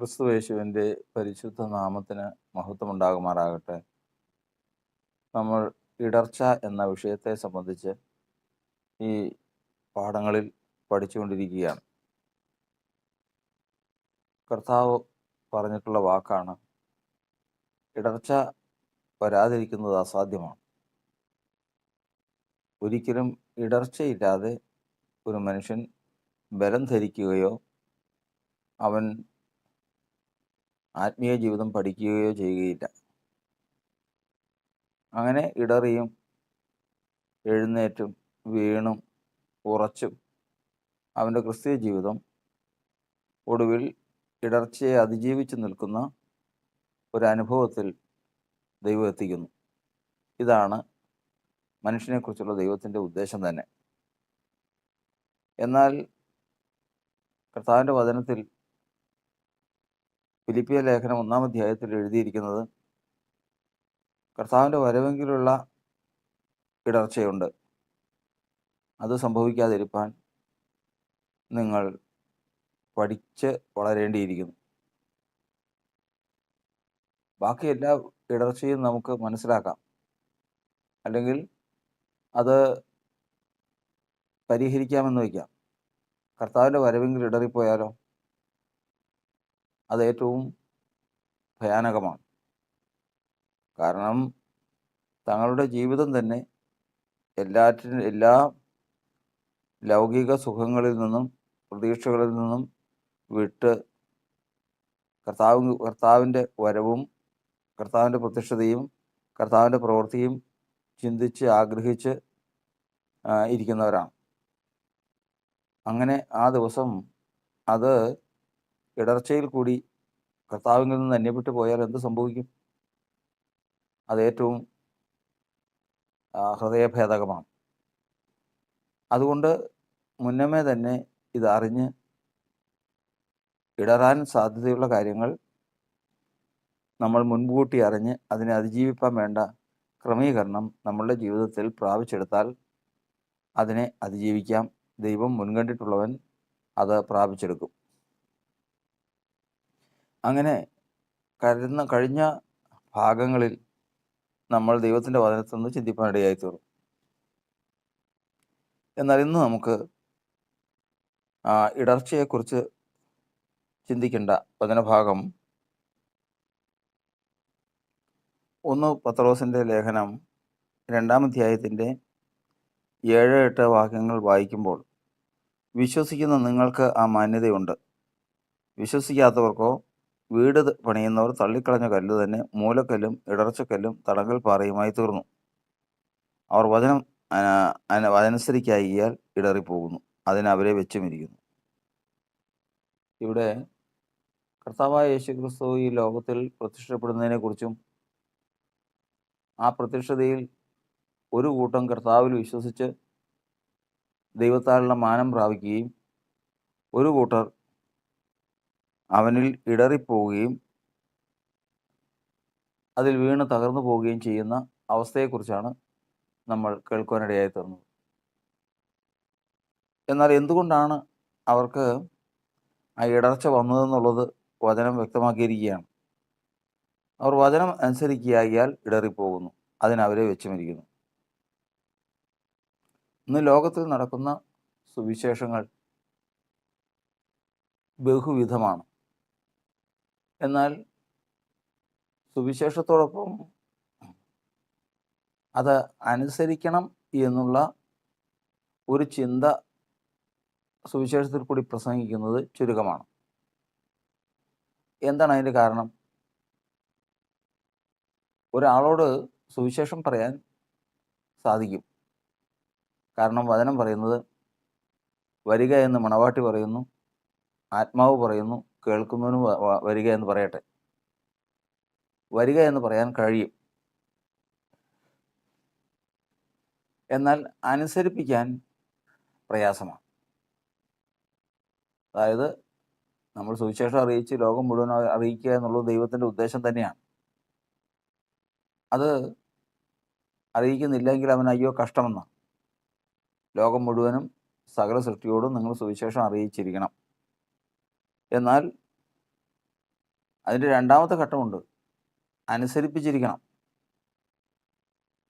ക്രിസ്തുയേശുവിന്റെ പരിശുദ്ധ നാമത്തിന് മഹത്വമുണ്ടാകുമാറാകട്ടെ. നമ്മൾ ഇടർച്ച എന്ന വിഷയത്തെ സംബന്ധിച്ച് ഈ പാഠങ്ങളിൽ പഠിച്ചുകൊണ്ടിരിക്കുകയാണ്. കർത്താവ് പറഞ്ഞിട്ടുള്ള വാക്കാണ് ഇടർച്ച വരാതിരിക്കുന്നത് അസാധ്യമാണ്. ഒരിക്കലും ഇടർച്ചയില്ലാതെ ഒരു മനുഷ്യൻ ബലം ധരിക്കുകയോ അവൻ ആത്മീയ ജീവിതം പഠിക്കുകയോ ചെയ്യുകയില്ല. അങ്ങനെ ഇടറിയും എഴുന്നേറ്റും വീണും ഉറച്ചും അവന്റെ ക്രിസ്തീയ ജീവിതം ഒടുവിൽ ഇടർച്ചയെ അതിജീവിച്ച് നിൽക്കുന്ന ഒരു അനുഭവത്തിൽ ദൈവം എത്തിക്കുന്നു. ഇതാണ് മനുഷ്യനെക്കുറിച്ചുള്ള ദൈവത്തിന്റെ ഉദ്ദേശം തന്നെ. എന്നാൽ കർത്താവിന്റെ വചനത്തിൽ ഫിലിപ്പിയ ലേഖനം ഒന്നാം അധ്യായത്തിൽ എഴുതിയിരിക്കുന്നത് കർത്താവിന്റെ വരവെങ്കിലുള്ള ഇടർച്ചയുണ്ട്. അത് സംഭവിക്കാതിരിക്കാൻ നിങ്ങൾ പഠിച്ച് വളരേണ്ടിയിരിക്കുന്നു. ബാക്കി എല്ലാ ഇടർച്ചയും നമുക്ക് മനസ്സിലാക്കാം. അല്ലെങ്കിൽ അത് പരിഹരിക്കാമെന്ന് വയ്ക്കാം. കർത്താവിന്റെ വരവെങ്കിൽ ഇടറിപ്പോയാലോ? അത് ഏറ്റവും ഭയാനകമാണ്. കാരണം തങ്ങളുടെ ജീവിതം തന്നെ എല്ലാറ്റിനും എല്ലാ ലൗകിക സുഖങ്ങളിൽ നിന്നും പ്രതീക്ഷകളിൽ നിന്നും വിട്ട് കർത്താവ് കർത്താവിന്റെ വരവും കർത്താവിന്റെ പ്രത്യക്ഷതയും കർത്താവിന്റെ പ്രവൃത്തിയും ചിന്തിച്ച് ആഗ്രഹിച്ച് ഇരിക്കുന്നവരാണ്. അങ്ങനെ ആ ദിവസം അത് ഇടർച്ചയിൽ കൂടി കർത്താവിൽ നിന്ന് അന്യപ്പെട്ടു പോയാൽ എന്ത് സംഭവിക്കും? അതേറ്റവും ഹൃദയഭേദകമാണ്. അതുകൊണ്ട് മുന്നമേ തന്നെ ഇതറിഞ്ഞ് ഇടറാൻ സാധ്യതയുള്ള കാര്യങ്ങൾ നമ്മൾ മുൻകൂട്ടി അറിഞ്ഞ് അതിനെ അതിജീവിപ്പാൻ വേണ്ട ക്രമീകരണം നമ്മളുടെ ജീവിതത്തിൽ പ്രാപിച്ചെടുത്താൽ അതിനെ അതിജീവിക്കാം. ദൈവം മുൻകണ്ടിട്ടുള്ളവൻ അത് പ്രാപിച്ചെടുക്കും. അങ്ങനെ കരുന്ന കഴിഞ്ഞ ഭാഗങ്ങളിൽ നമ്മൾ ദൈവത്തിന്റെ വചനത്തിൽ നിന്ന് ചിന്തിപ്പാനിടയായി തീർന്നു എന്നാൽ ഇന്ന് നമുക്ക് ഇടർച്ചയെക്കുറിച്ച് ചിന്തിക്കേണ്ട വചനഭാഗം ഒന്ന് പത്രോസിന്റെ ലേഖനം രണ്ടാം അധ്യായത്തിന്റെ ഏഴ് എട്ട് വാക്യങ്ങൾ വായിക്കുമ്പോൾ വിശ്വസിക്കുന്ന നിങ്ങൾക്ക് ആ മാന്യതയുണ്ട്. വിശ്വസിക്കാത്തവർക്കോ വീട് പണിയുന്നവർ തള്ളിക്കളഞ്ഞ കല്ല് തന്നെ മൂലക്കല്ലും ഇടർച്ചക്കല്ലും തടങ്കൽ പാറയുമായി തീർന്നു. അവർ വചനം അതനുസരിക്കായിയാൽ ഇടറിപ്പോകുന്നു. അതിനവരെ വെച്ചുമിരിക്കുന്നു ഇവിടെ കർത്താവായ യേശു ക്രിസ്തു ഈ ലോകത്തിൽ പ്രത്യക്ഷപ്പെടുന്നതിനെ കുറിച്ചും ആ പ്രത്യക്ഷതയിൽ ഒരു കൂട്ടം കർത്താവിൽ വിശ്വസിച്ച് ദൈവത്താലുള്ള മാനം പ്രാപിക്കുകയും ഒരു കൂട്ടർ അവനിൽ ഇടറിപ്പോവുകയും അതിൽ വീണ് തകർന്നു പോവുകയും ചെയ്യുന്ന അവസ്ഥയെക്കുറിച്ചാണ് നമ്മൾ കേൾക്കുവാനിടയായി തീർന്നത്. എന്നാൽ എന്തുകൊണ്ടാണ് അവർക്ക് ആ ഇടർച്ച വന്നതെന്നുള്ളത് വചനം വ്യക്തമാക്കിയിരിക്കുകയാണ്. അവർ വചനം അനുസരിക്കുകയാൽ ഇടറിപ്പോകുന്നു അതിനവരെ വെച്ചുമിരിക്കുന്നു. ഇന്ന് ലോകത്തിൽ നടക്കുന്ന സുവിശേഷങ്ങൾ ബഹുവിധമാണ്. എന്നാൽ സുവിശേഷത്തോടൊപ്പം അത് അനുസരിക്കണം എന്നുള്ള ഒരു ചിന്ത സുവിശേഷത്തിൽ കൂടി പ്രസംഗിക്കുന്നത് ചുരുക്കമാണ്. എന്താണ് അതിന്റെ കാരണം? ഒരാളോട് സുവിശേഷം പറയാൻ സാധിക്കും. കാരണം വചനം പറയുന്നത് വരിക എന്ന് മണവാട്ടി പറയുന്നു ആത്മാവ് പറയുന്നു കേൾക്കുന്നവന് വരിക എന്ന് പറയട്ടെ. വരിക എന്ന് പറയാൻ കഴിയും. എന്നാൽ അനുസരിപ്പിക്കാൻ പ്രയാസമാണ്. അതായത് നമ്മൾ സുവിശേഷം അറിയിച്ച് ലോകം മുഴുവൻ അറിയിക്കുക എന്നുള്ളത് ദൈവത്തിന്റെ ഉദ്ദേശം തന്നെയാണ്. അത് അറിയിക്കുന്നില്ലെങ്കിൽ അവൻ അയ്യോ കഷ്ടമെന്നാണ്. ലോകം മുഴുവനും സകല സൃഷ്ടിയോടും നിങ്ങൾ സുവിശേഷം അറിയിച്ചിരിക്കണം. എന്നാൽ അതിന്റെ രണ്ടാമത്തെ ഘട്ടമുണ്ട്. അനുസരിപ്പിച്ചിരിക്കണം.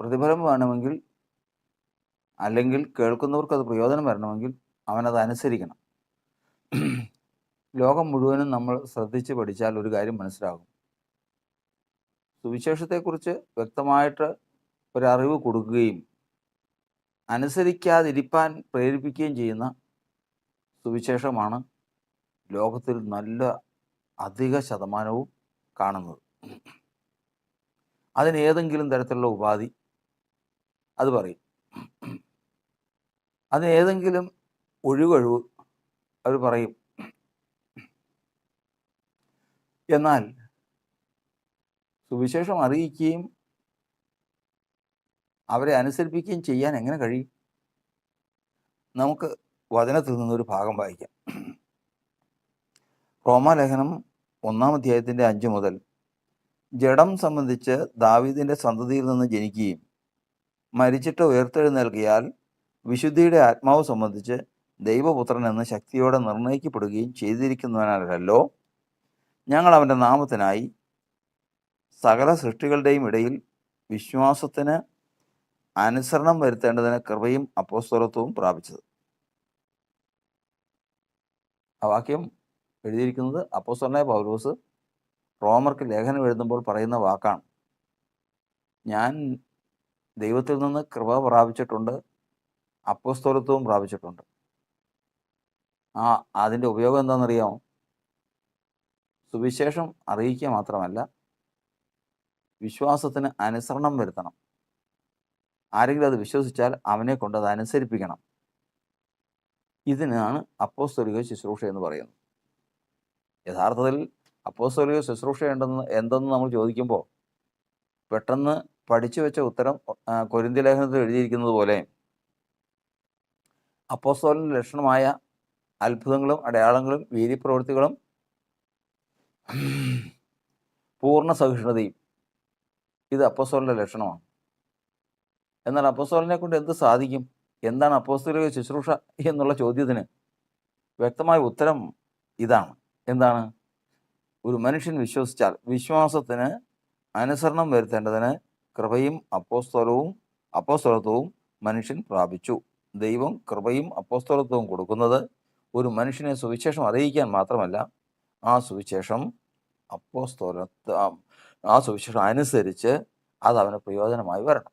പ്രതിഫലം വേണമെങ്കിൽ അല്ലെങ്കിൽ കേൾക്കുന്നവർക്ക് അത് പ്രയോജനം വരണമെങ്കിൽ അവനത് അനുസരിക്കണം. ലോകം മുഴുവനും നമ്മൾ ശ്രദ്ധിച്ച് പഠിച്ചാൽ ഒരു കാര്യം മനസ്സിലാകും. സുവിശേഷത്തെക്കുറിച്ച് വ്യക്തമായിട്ട് ഒരറിവ് കൊടുക്കുകയും അനുസരിക്കാതിരിപ്പാൻ പ്രേരിപ്പിക്കുകയും ചെയ്യുന്ന സുവിശേഷമാണ് ലോകത്തിൽ നല്ല അധിക ശതമാനവും കാണുന്നത്. അതിന് ഏതെങ്കിലും തരത്തിലുള്ള ഉപാധി? അത് പറയും. അതിന് ഏതെങ്കിലും ഒഴികഴിവ് അവർ പറയും. എന്നാൽ സുവിശേഷം അറിയിക്കുകയും അവരെ അനുസരിപ്പിക്കുകയും ചെയ്യാൻ എങ്ങനെ കഴിയും? നമുക്ക് വചനത്തിൽ നിന്നൊരു ഭാഗം വായിക്കാം. റോമാലേഖനം ഒന്നാം അധ്യായത്തിന്റെ അഞ്ച് മുതൽ. ജഡം സംബന്ധിച്ച് ദാവീദിന്റെ സന്തതിയിൽ നിന്ന് ജനിക്കുകയും മരിച്ചിട്ട് ഉയർത്തെഴുന്നേൽക്കിയാൽ വിശുദ്ധിയുടെ ആത്മാവ് സംബന്ധിച്ച് ദൈവപുത്രൻ എന്ന് ശക്തിയോടെ നിർണയിക്കപ്പെടുകയും ചെയ്തിരിക്കുന്നവനല്ലോ ഞങ്ങൾ അവന്റെ നാമത്തിനായി സകല സൃഷ്ടികളുടെയും ഇടയിൽ വിശ്വാസത്തിന് അനുസരണം വരുത്തേണ്ടതിന് കൃപയും അപ്പോസ്തലത്വവും പ്രാപിച്ചത്. ആ വാക്യം എഴുതിയിരിക്കുന്നത് അപ്പോസ്തലനായ പൗലോസ് റോമർക്ക് ലേഖനം എഴുതുമ്പോൾ പറയുന്ന വാക്കാണ്. ഞാൻ ദൈവത്തിൽ നിന്ന് കൃപ പ്രാപിച്ചിട്ടുണ്ട് അപ്പോസ്തോലത്വവും പ്രാപിച്ചിട്ടുണ്ട്. ആ അതിന്റെ ഉപയോഗം എന്താണെന്നറിയാമോ സുവിശേഷം അറിയിക്കുക മാത്രമല്ല വിശ്വാസത്തിന് അനുസരണം വരുത്തണം. ആരെങ്കിലും അത് വിശ്വസിച്ചാൽ അവനെ കൊണ്ട് അത് അനുസരിപ്പിക്കണം. ഇതിനാണ് അപ്പോസ്തോലിക ശുശ്രൂഷ എന്ന് പറയുന്നത്. യഥാർത്ഥത്തിൽ അപ്പോസ്തോലിക ശുശ്രൂഷ ഉണ്ടെന്ന് എന്തെന്ന് നമ്മൾ ചോദിക്കുമ്പോൾ പെട്ടെന്ന് പഠിച്ചു വെച്ച ഉത്തരം കൊരിന്തി ലേഖനത്തിൽ എഴുതിയിരിക്കുന്നത് പോലെ അപ്പോസ്തോലിന്റെ ലക്ഷണമായ അത്ഭുതങ്ങളും അടയാളങ്ങളും വീര്യപ്രവൃത്തികളും പൂർണ സഹിഷ്ണുതയും ഇത് അപ്പോസ്തോലിന്റെ ലക്ഷണമാണ്. എന്നാൽ അപ്പോസ്തോലിനെ കൊണ്ട് എന്ത് സാധിക്കും? എന്താണ് അപ്പോസ്തോലിക ശുശ്രൂഷ എന്നുള്ള ചോദ്യത്തിന് വ്യക്തമായ ഉത്തരം ഇതാണ്. എന്താണ്? ഒരു മനുഷ്യൻ വിശ്വസിച്ചാൽ വിശ്വാസത്തിന് അനുസരണം വരുത്തേണ്ടതിന് കൃപയും അപ്പോസ്തലവും അപ്പോസ്തലത്വവും മനുഷ്യൻ പ്രാപിച്ചു. ദൈവം കൃപയും അപ്പോസ്തലത്വവും കൊടുക്കുന്നത് ഒരു മനുഷ്യനെ സുവിശേഷം അറിയിക്കാൻ മാത്രമല്ല ആ സുവിശേഷം അപ്പോസ്തോലത്ത് ആ സുവിശേഷം അനുസരിച്ച് അത് അവന് പ്രയോജനമായി വരണം.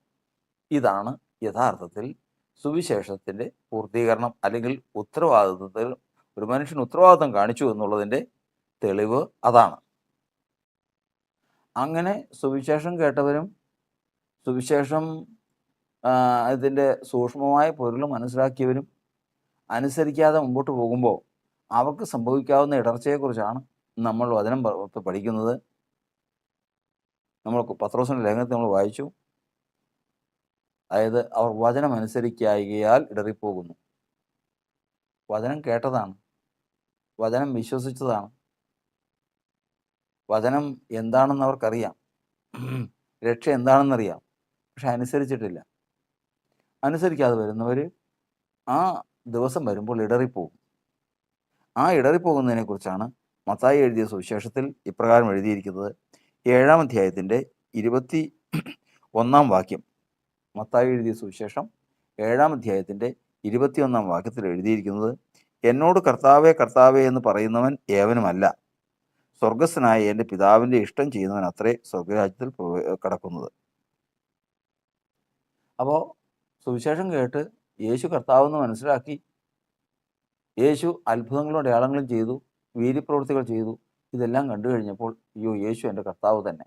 ഇതാണ് യഥാർത്ഥത്തിൽ സുവിശേഷത്തിന്റെ പൂർത്തീകരണം അല്ലെങ്കിൽ ഉത്തരവാദിത്വത്തിൽ ഒരു മനുഷ്യൻ ഉത്തരവാദിത്വം കാണിച്ചു എന്നുള്ളതിന്റെ തെളിവ് അതാണ്. അങ്ങനെ സുവിശേഷം കേട്ടവരും സുവിശേഷം ഇതിന്റെ സൂക്ഷ്മമായ പൊരുൾ മനസ്സിലാക്കിയവരും അനുസരിക്കാതെ മുമ്പോട്ട് പോകുമ്പോൾ അവർക്ക് സംഭവിക്കാവുന്ന ഇടർച്ചയെക്കുറിച്ചാണ് നമ്മൾ വചനം പഠിക്കുന്നത്. നമ്മൾ പത്രോസിന്റെ ലേഖനത്തിൽ നമ്മൾ വായിച്ചു. അതായത് അവർ വചനം അനുസരിക്കായികയാൽ ഇടറിപ്പോകുന്നു. വചനം കേട്ടതാണ്. വചനം വിശ്വസിച്ചതാണ്. വചനം എന്താണെന്ന് അവർക്കറിയാം. രക്ഷ എന്താണെന്നറിയാം. പക്ഷെ അനുസരിച്ചിട്ടില്ല. അനുസരിക്കാതെ വരുന്നവർ ആ ദിവസം വരുമ്പോൾ ഇടറിപ്പോകും. ആ ഇടറിപ്പോകുന്നതിനെ കുറിച്ചാണ് മത്തായി എഴുതിയ സുവിശേഷത്തിൽ ഇപ്രകാരം എഴുതിയിരിക്കുന്നത്. ഏഴാം അധ്യായത്തിന്റെ ഇരുപത്തി ഒന്നാം വാക്യം. മത്തായി എഴുതിയ സുവിശേഷം ഏഴാം അധ്യായത്തിന്റെ ഇരുപത്തിയൊന്നാം വാക്യത്തിൽ എഴുതിയിരിക്കുന്നത് എന്നോട് കർത്താവേ കർത്താവേ എന്ന് പറയുന്നവൻ ഏവനുമല്ല. സ്വർഗസ്സനായ എന്റെ പിതാവിന്റെ ഇഷ്ടം ചെയ്യുന്നവൻ അത്രേ സ്വർഗരാജ്യത്തിൽ കടക്കുന്നത്. അപ്പോൾ സുവിശേഷം കേട്ട് യേശു കർത്താവെന്ന് മനസ്സിലാക്കി. യേശു അത്ഭുതങ്ങളും അടയാളങ്ങളും ചെയ്തു വീര്യപ്രവൃത്തികൾ ചെയ്തു. ഇതെല്ലാം കണ്ടു കഴിഞ്ഞപ്പോൾ അയ്യോ യേശു എന്റെ കർത്താവ് തന്നെ.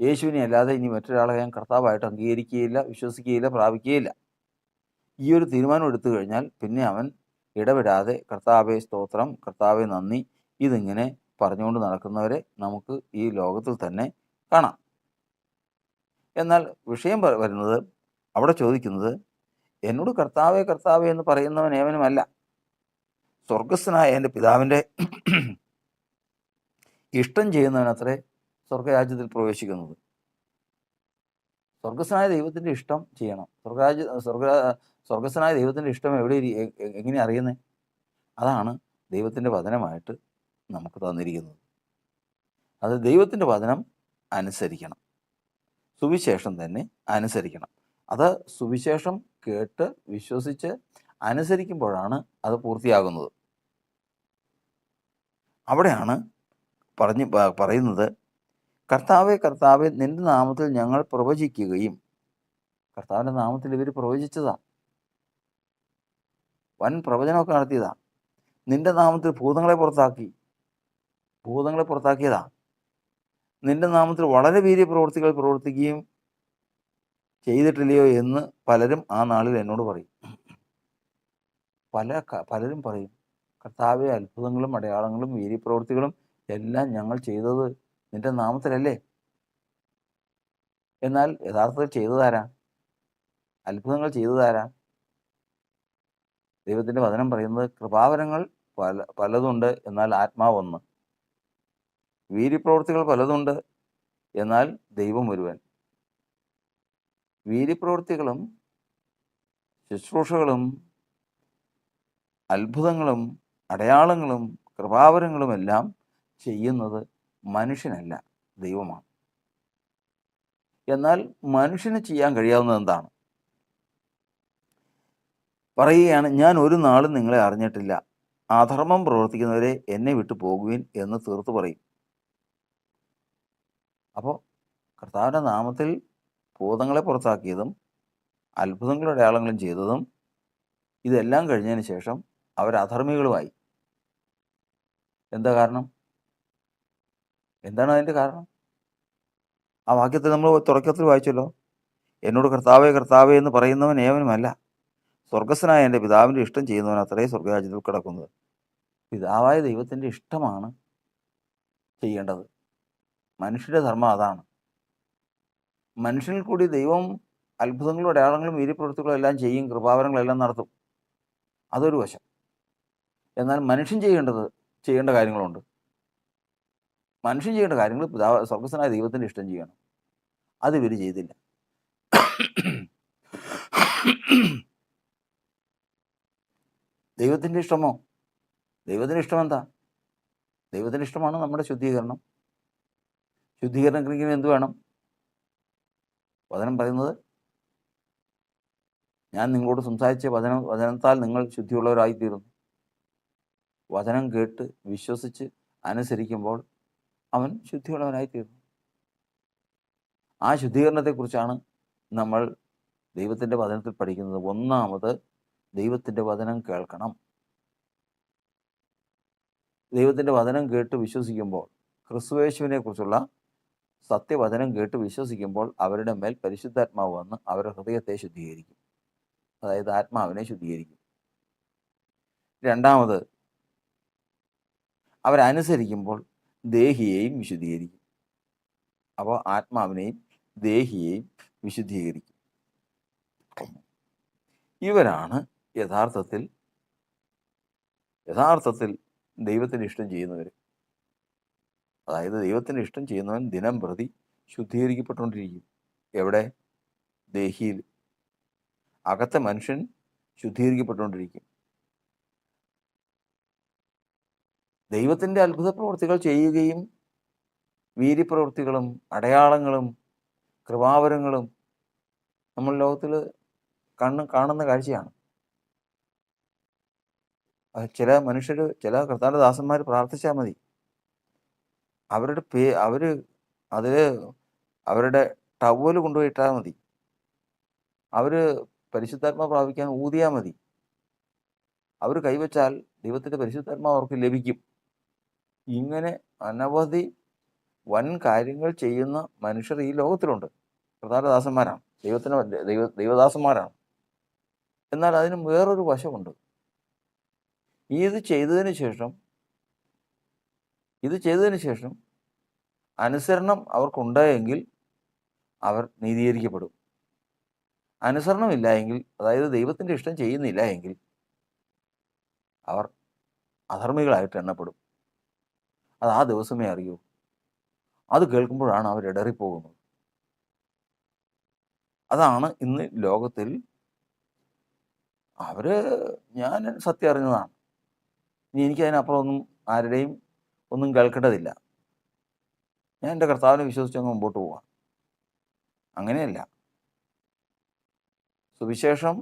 യേശുവിനെ അല്ലാതെ ഇനി മറ്റൊരാളെ ഞാൻ കർത്താവായിട്ട് അംഗീകരിക്കുകയില്ല വിശ്വസിക്കുകയില്ല പ്രാപിക്കുകയില്ല. ഈ ഒരു തീരുമാനം എടുത്തു കഴിഞ്ഞാൽ പിന്നെ അവൻ ഇടപെടാതെ കർത്താവെ സ്തോത്രം കർത്താവെ നന്ദി ഇതിങ്ങനെ പറഞ്ഞുകൊണ്ട് നടക്കുന്നവരെ നമുക്ക് ഈ ലോകത്തിൽ തന്നെ കാണാം. എന്നാൽ വിഷയം വരുന്നത് അവിടെ ചോദിക്കുന്നത് എന്നോട് കർത്താവെ കർത്താവെ എന്ന് പറയുന്നവൻ ഏവനുമല്ല. സ്വർഗസ്ഥനായ എന്റെ പിതാവിന്റെ ഇഷ്ടം ചെയ്യുന്നവനത്രേ സ്വർഗരാജ്യത്തിൽ പ്രവേശിക്കുന്നത്. സ്വർഗസ്വനായ ദൈവത്തിന്റെ ഇഷ്ടം ചെയ്യണം. സ്വർഗരാജ്യ സ്വർഗ സ്വർഗസ്വനായ ദൈവത്തിന്റെ ഇഷ്ടം എവിടെ എങ്ങനെ അറിയുന്നത് അതാണ് ദൈവത്തിന്റെ വചനമായിട്ട് നമുക്ക് തന്നിരിക്കുന്നത്. അത് ദൈവത്തിന്റെ വചനം അനുസരിക്കണം. സുവിശേഷം തന്നെ അനുസരിക്കണം. അത് സുവിശേഷം കേട്ട് വിശ്വസിച്ച് അനുസരിക്കുമ്പോഴാണ് അത് പൂർത്തിയാകുന്നത്. അവിടെയാണ് പറഞ്ഞ് പറയുന്നത് കർത്താവെ കർത്താവെ നിന്റെ നാമത്തിൽ ഞങ്ങൾ പ്രവചിക്കുകയും കർത്താവിന്റെ നാമത്തിൽ ഇവർ പ്രവചിച്ചതാ. വൻ പ്രവചനമൊക്കെ നടത്തിയതാ. നിന്റെ നാമത്തിൽ ഭൂതങ്ങളെ പുറത്താക്കി. ഭൂതങ്ങളെ പുറത്താക്കിയതാ. നിന്റെ നാമത്തിൽ വളരെ വീര്യ പ്രവൃത്തികൾ പ്രവർത്തിക്കുകയും ചെയ്തിട്ടില്ലയോ എന്ന് പലരും ആ നാളിൽ എന്നോട് പറയും. പല പലരും പറയും. കർത്താവെ അത്ഭുതങ്ങളും അടയാളങ്ങളും വീര്യപ്രവൃത്തികളും എല്ലാം ഞങ്ങൾ ചെയ്തത് നിന്റെ നാമത്തിലല്ലേ? എന്നാൽ യഥാർത്ഥത്തിൽ ചെയ്തതാരാ അത്ഭുതങ്ങൾ ചെയ്തതാരാ ദൈവത്തിന്റെ വചനം പറയുന്നത് കൃപാവരങ്ങൾ പല പലതുണ്ട് എന്നാൽ ആത്മാവ് ഒന്ന് വീര്യപ്രവൃത്തികൾ പലതുണ്ട് എന്നാൽ ദൈവം ഒരുവൻ. വീര്യപ്രവൃത്തികളും ശുശ്രൂഷകളും അത്ഭുതങ്ങളും അടയാളങ്ങളും കൃപാവരങ്ങളും എല്ലാം ചെയ്യുന്നത് മനുഷ്യനല്ല ദൈവമാണ്. എന്നാൽ മനുഷ്യന് ചെയ്യാൻ കഴിയാവുന്നത് എന്താണ്? പറയുകയാണ് ഞാൻ ഒരു നാളും നിങ്ങളെ അറിഞ്ഞിട്ടില്ല. അധർമ്മം പ്രവർത്തിക്കുന്നവരെ എന്നെ വിട്ടു പോകുവിൻ എന്ന് തീർത്തു പറയും. അപ്പോൾ കർത്താവിന്റെ നാമത്തിൽ ഭൂതങ്ങളെ പുറത്താക്കിയതും അത്ഭുതങ്ങളും അടയാളങ്ങളും ചെയ്തതും ഇതെല്ലാം കഴിഞ്ഞതിന് ശേഷം അവർ അധർമ്മികളുമായി. എന്താ കാരണം? എന്താണ് അതിന്റെ കാരണം? ആ വാക്യത്തിൽ നമ്മൾ തുടക്കത്തിൽ വായിച്ചല്ലോ. എന്നോട് കർത്താവേ കർത്താവേ എന്ന് പറയുന്നവൻ ഏവനുമല്ല. സ്വർഗസ്വനായ എന്റെ പിതാവിന്റെ ഇഷ്ടം ചെയ്യുന്നവൻ അത്രേ സ്വർഗരാജ്യത്തിൽ കിടക്കുന്നത്. പിതാവായ ദൈവത്തിന്റെ ഇഷ്ടമാണ് ചെയ്യേണ്ടത്. മനുഷ്യരുടെ ധർമ്മം അതാണ്. മനുഷ്യനിൽ കൂടി ദൈവം അത്ഭുതങ്ങളും അടയാളങ്ങളും വീര്യപ്രവൃത്തികളും എല്ലാം ചെയ്യും കൃപാവരങ്ങളെല്ലാം നടത്തും. അതൊരു വശം. എന്നാൽ മനുഷ്യൻ ചെയ്യേണ്ടത് ചെയ്യേണ്ട കാര്യങ്ങളുണ്ട്. മനുഷ്യൻ ചെയ്യേണ്ട കാര്യങ്ങൾ പിതാവ് സ്വർഗസ്വനായ ദൈവത്തിന്റെ ഇഷ്ടം ചെയ്യണം. അത് ഇവർ ചെയ്തില്ല. ദൈവത്തിന്റെ ഇഷ്ടമോ? ദൈവത്തിന്റെ ഇഷ്ടം എന്താ? ദൈവത്തിന്റെ ഇഷ്ടമാണ് നമ്മുടെ ശുദ്ധീകരണം. ശുദ്ധീകരണം ശുദ്ധീകരണത്തിന് എന്ത് വേണം? വചനം പറയുന്നത് ഞാൻ നിങ്ങളോട് സംസാരിച്ച വചനം വചനത്താൽ നിങ്ങൾ ശുദ്ധിയുള്ളവരായിത്തീരുന്നു. വചനം കേട്ട് വിശ്വസിച്ച് അനുസരിക്കുമ്പോൾ അവൻ ശുദ്ധിയുള്ളവനായിത്തീരുന്നു. ആ ശുദ്ധീകരണത്തെക്കുറിച്ചാണ് നമ്മൾ ദൈവത്തിന്റെ വചനത്തിൽ പഠിക്കുന്നത്. ഒന്നാമത് ദൈവത്തിന്റെ വചനം കേൾക്കണം. ദൈവത്തിന്റെ വചനം കേട്ട് വിശ്വസിക്കുമ്പോൾ ക്രിസ്തുവേശുവിനെ കുറിച്ചുള്ള സത്യവചനം കേട്ട് വിശ്വസിക്കുമ്പോൾ അവരുടെ മേൽ പരിശുദ്ധാത്മാവ് വന്ന് അവരുടെ ഹൃദയത്തെ ശുദ്ധീകരിക്കും. അതായത് ആത്മാവിനെ ശുദ്ധീകരിക്കും. രണ്ടാമത് അവരനുസരിക്കുമ്പോൾ ദേഹിയെയും വിശുദ്ധീകരിക്കും. അപ്പോൾ ആത്മാവിനെയും ദേഹിയെയും വിശുദ്ധീകരിക്കും. ഇവരാണ് യഥാർത്ഥത്തിൽ യഥാർത്ഥത്തിൽ ദൈവത്തിന് ഇഷ്ടം ചെയ്യുന്നവർ അതായത് ദൈവത്തിന് ഇഷ്ടം ചെയ്യുന്നവൻ ദിനം പ്രതി ശുദ്ധീകരിക്കപ്പെട്ടുകൊണ്ടിരിക്കും. എവിടെ? ദേഹിയിൽ. അകത്തെ മനുഷ്യൻ ശുദ്ധീകരിക്കപ്പെട്ടുകൊണ്ടിരിക്കും. ദൈവത്തിന്റെ അത്ഭുത പ്രവൃത്തികൾ ചെയ്യുകയും വീര്യപ്രവൃത്തികളും അടയാളങ്ങളും കൃപാവരങ്ങളും നമ്മൾ ലോകത്തിൽ കണ്ണ് കാണുന്ന കാഴ്ചയാണ്. ചില മനുഷ്യർ ചില കർത്താവിന്റെ ദാസന്മാർ പ്രാർത്ഥിച്ചാൽ മതി. അവരുടെ പേ അവർ അതിൽ അവരുടെ ടവൽ കൊണ്ടുപോയി ഇട്ടാൽ മതി. അവർ പരിശുദ്ധാത്മ പ്രാപിക്കാൻ ഊതിയാൽ മതി. അവർ കൈവച്ചാൽ ദൈവത്തിന്റെ പരിശുദ്ധാത്മാവ് അവർക്ക് ലഭിക്കും. ഇങ്ങനെ അനവധി വൻ കാര്യങ്ങൾ ചെയ്യുന്ന മനുഷ്യർ ഈ ലോകത്തിലുണ്ട്. പ്രധാനദാസന്മാരാണ് ദൈവത്തിന് ദൈവ ദൈവദാസന്മാരാണ്. എന്നാൽ അതിന് വേറൊരു വശമുണ്ട്. ഇത് ചെയ്തതിന് ശേഷം ഇത് ചെയ്തതിന് ശേഷം അനുസരണം അവർക്കുണ്ടായെങ്കിൽ അവർ നീതീകരിക്കപ്പെടും. അനുസരണമില്ല എങ്കിൽ അതായത് ദൈവത്തിന്റെ ഇഷ്ടം ചെയ്യുന്നില്ല എങ്കിൽ അവർ അധർമ്മികളായിട്ട് എണ്ണപ്പെടും. അത് ആ ദിവസമേ അറിയൂ. അത് കേൾക്കുമ്പോഴാണ് അവർ ഇടറിപ്പോകുന്നത്. അതാണ് ഇന്ന് ലോകത്തിൽ അവർ ഞാൻ സത്യം അറിഞ്ഞതാണ്. ഇനി എനിക്കതിനപ്പുറം ഒന്നും ആരുടെയും ഒന്നും കേൾക്കേണ്ടതില്ല. ഞാൻ എന്റെ കർത്താവിനെ വിശ്വസിച്ച് അങ്ങ് മുമ്പോട്ട് പോവാം. അങ്ങനെയല്ല. സുവിശേഷം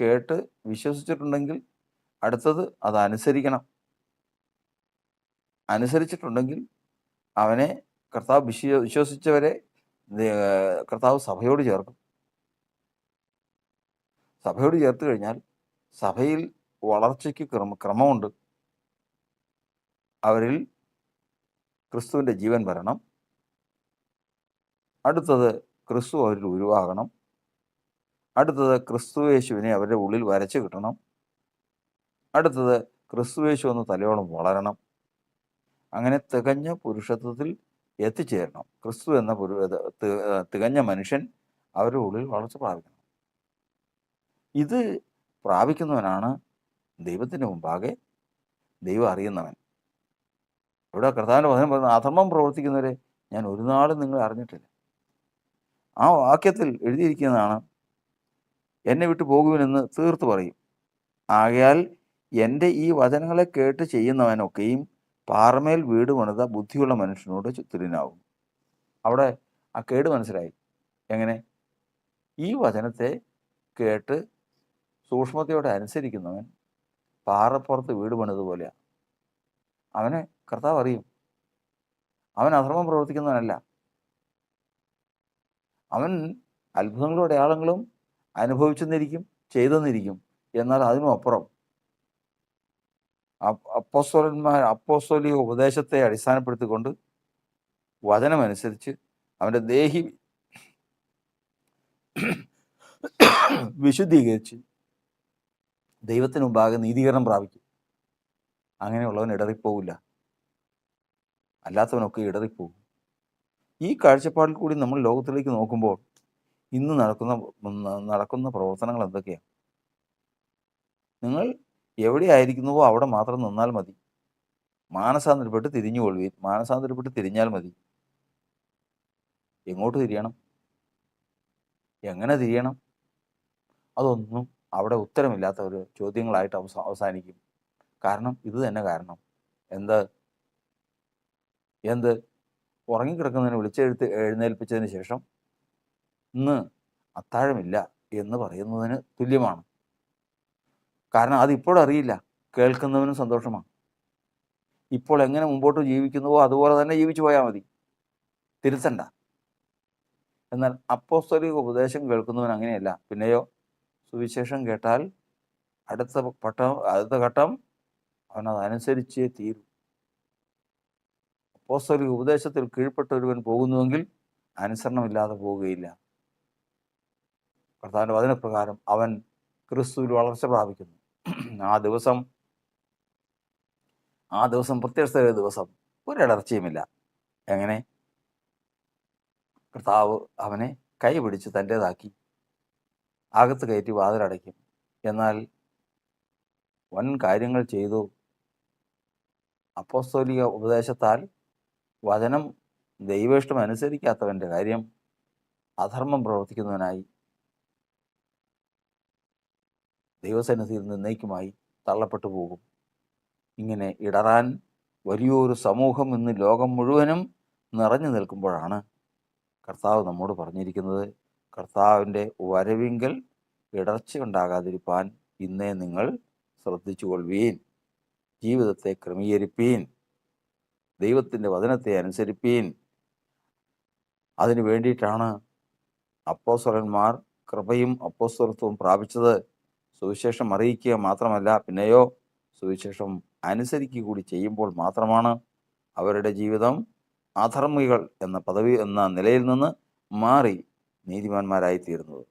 കേട്ട് വിശ്വസിച്ചിട്ടുണ്ടെങ്കിൽ അടുത്തത് അത് അനുസരിക്കണം. അനുസരിച്ചിട്ടുണ്ടെങ്കിൽ അവനെ കർത്താവ് വിശ്വ വിശ്വസിച്ചവരെ കർത്താവ് സഭയോട് ചേർക്കും. സഭയോട് ചേർത്ത് കഴിഞ്ഞാൽ സഭയിൽ വളർച്ചയ്ക്ക് ക്രമ ക്രമമുണ്ട്. അവരിൽ ക്രിസ്തുവിന്റെ ജീവൻ വരണം. അടുത്തത് ക്രിസ്തു അവരിൽ ഉരുവാകണം. അടുത്തത് ക്രിസ്തു യേശുവിനെ അവരുടെ ഉള്ളിൽ വരച്ച് കിട്ടണം. അടുത്തത് ക്രിസ്തു യേശു എന്ന തലയോളം വളരണം. അങ്ങനെ തികഞ്ഞ പുരുഷത്വത്തിൽ എത്തിച്ചേരണം. ക്രിസ്തു എന്ന പുരു തികഞ്ഞ മനുഷ്യൻ അവരുടെ ഉള്ളിൽ വളർച്ച പ്രാപിക്കണം. ഇത് പ്രാപിക്കുന്നവനാണ് ദൈവത്തിന്റെ മുമ്പാകെ ദൈവം അറിയുന്നവൻ. ഇവിടെ കർത്താവിന്റെ വചനം പറയുന്നത്? അധർമ്മം പ്രവർത്തിക്കുന്നവരെ ഞാൻ ഒരു നാളും നിങ്ങളെ അറിഞ്ഞിട്ടില്ല. ആ വാക്യത്തിൽ എഴുതിയിരിക്കുന്നതാണ് എന്നെ വിട്ടു പോകുവിനെന്ന് തീർത്ത് പറയും. ആകയാൽ എന്റെ ഈ വചനങ്ങളെ കേട്ട് ചെയ്യുന്നവനൊക്കെയും പാറമേൽ വീട് പണിത ബുദ്ധിയുള്ള മനുഷ്യനോട് ചുത്തിരിനാവും അവിടെ ആ കേട് മനസ്സിലായി. എങ്ങനെ? ഈ വചനത്തെ കേട്ട് സൂക്ഷ്മതയോടെ അനുസരിക്കുന്നവൻ പാറപ്പുറത്ത് വീട് പണിതുപോലെയാണ് അവനെ കർത്താവ് അറിയും. അവൻ അധർമ്മം പ്രവർത്തിക്കുന്നവനല്ല. അവൻ അത്ഭുതങ്ങളും അടയാളങ്ങളും അനുഭവിച്ചെന്നിരിക്കും ചെയ്തെന്നിരിക്കും. എന്നാൽ അതിനും അപ്പുറം. അപ്- അപ്പോസ്തലന്മാർ അപ്പോസ്തോലിക ഉപദേശത്തെ അടിസ്ഥാനപ്പെടുത്തിക്കൊണ്ട് വചനമനുസരിച്ച് അവന്റെ ദേഹി വിശുദ്ധീകരിച്ച് ദൈവത്തിന് മുമ്പാകെ നീതീകരണം പ്രാപിക്കും. അങ്ങനെയുള്ളവൻ ഇടറിപ്പോവില്ല. അല്ലാത്തവനൊക്കെ ഇടറിപ്പോവും. ഈ കാഴ്ചപ്പാടിൽ കൂടി നമ്മൾ ലോകത്തിലേക്ക് നോക്കുമ്പോൾ ഇന്ന് നടക്കുന്ന നടക്കുന്ന പ്രവർത്തനങ്ങൾ എന്തൊക്കെയാണ് നിങ്ങൾ എവിടെ ആയിരിക്കുന്നുവോ അവിടെ മാത്രം നിന്നാൽ മതി. മാനസാന്തരപ്പെട്ട് തിരിഞ്ഞു കൊള്ളുവീൻ. മാനസാന്തരപ്പെട്ട് തിരിഞ്ഞാൽ മതി. എങ്ങോട്ട് തിരിയണം? എങ്ങനെ തിരിയണം? അതൊന്നും അവിടെ ഉത്തരമില്ലാത്ത ഒരു ചോദ്യങ്ങളായിട്ട് അവസ അവസാനിക്കും. കാരണം ഇത് തന്നെ കാരണം. എന്ത്? എന്ത്? ഉറങ്ങിക്കിടക്കുന്നതിന് വിളിച്ചെഴുത്ത് എഴുന്നേൽപ്പിച്ചതിന് ശേഷം ഇന്ന് അത്താഴമില്ല എന്ന് പറയുന്നതിന് തുല്യമാണ്. കാരണം അതിപ്പോഴറിയില്ല കേൾക്കുന്നവനും സന്തോഷമാണ്. ഇപ്പോൾ എങ്ങനെ മുമ്പോട്ട് ജീവിക്കുന്നുവോ അതുപോലെ തന്നെ ജീവിച്ചു പോയാൽ മതി. തിരുത്തണ്ട. എന്നാൽ അപ്പോസ്തലിക ഉപദേശം കേൾക്കുന്നവൻ അങ്ങനെയല്ല. പിന്നെയോ സുവിശേഷം കേട്ടാൽ അടുത്ത പട്ടം അടുത്ത ഘട്ടം അവൻ അതനുസരിച്ചേ തീരൂ. അപ്പോസ്തലിക ഉപദേശത്തിൽ കീഴ്പ്പെട്ട ഒരുവൻ പോകുന്നുവെങ്കിൽ അനുസരണമില്ലാതെ പോവുകയില്ല. കർത്താവിന്റെ വചനപ്രകാരം അവൻ ക്രിസ്തുവിൽ വളർച്ച പ്രാപിക്കുന്നു. ആ ദിവസം ആ ദിവസം പ്രത്യക്ഷ ദിവസം ഒരിടർച്ചയുമില്ല. എങ്ങനെ? കർത്താവ് അവനെ കൈ പിടിച്ച് തന്റേതാക്കി. അകത്ത് കയറ്റി വാതിലടയ്ക്കും. എന്നാൽ വൻ കാര്യങ്ങൾ ചെയ്തു. അപ്പോസ്തോലിക ഉപദേശത്താൽ വചനം ദൈവേഷ്ടം അനുസരിക്കാത്തവന്റെ കാര്യം അധർമ്മം പ്രവർത്തിക്കുന്നവനായി ദൈവസന്നിധിയിൽ നിന്നേക്കുമായി തള്ളപ്പെട്ടു പോകും. ഇങ്ങനെ ഇടറാൻ വലിയൊരു സമൂഹം ഇന്ന് ലോകം മുഴുവനും നിറഞ്ഞു നിൽക്കുമ്പോഴാണ് കർത്താവ് നമ്മോട് പറഞ്ഞിരിക്കുന്നത്. കർത്താവിന്റെ വരവിങ്കൽ ഇടർച്ച ഉണ്ടാകാതിരിപ്പാൻ ഇന്നേ നിങ്ങൾ ശ്രദ്ധിച്ചു കൊള്ളുവീൻ ജീവിതത്തെ ക്രമീകരിപ്പീൻ. ദൈവത്തിന്റെ വചനത്തെ അനുസരിപ്പീൻ. അതിനു വേണ്ടിയിട്ടാണ് അപ്പോസ്വലന്മാർ കൃപയും അപ്പോസ്വലത്വവും പ്രാപിച്ചത്. സുവിശേഷം അറിയിക്കുക മാത്രമല്ല പിന്നെയോ സുവിശേഷം അനുസരിക്കുക കൂടി ചെയ്യുമ്പോൾ മാത്രമാണ് അവരുടെ ജീവിതം അധർമ്മികൾ എന്ന പദവി എന്ന നിലയിൽ നിന്ന് മാറി നീതിമാന്മാരായി തീരുന്നത്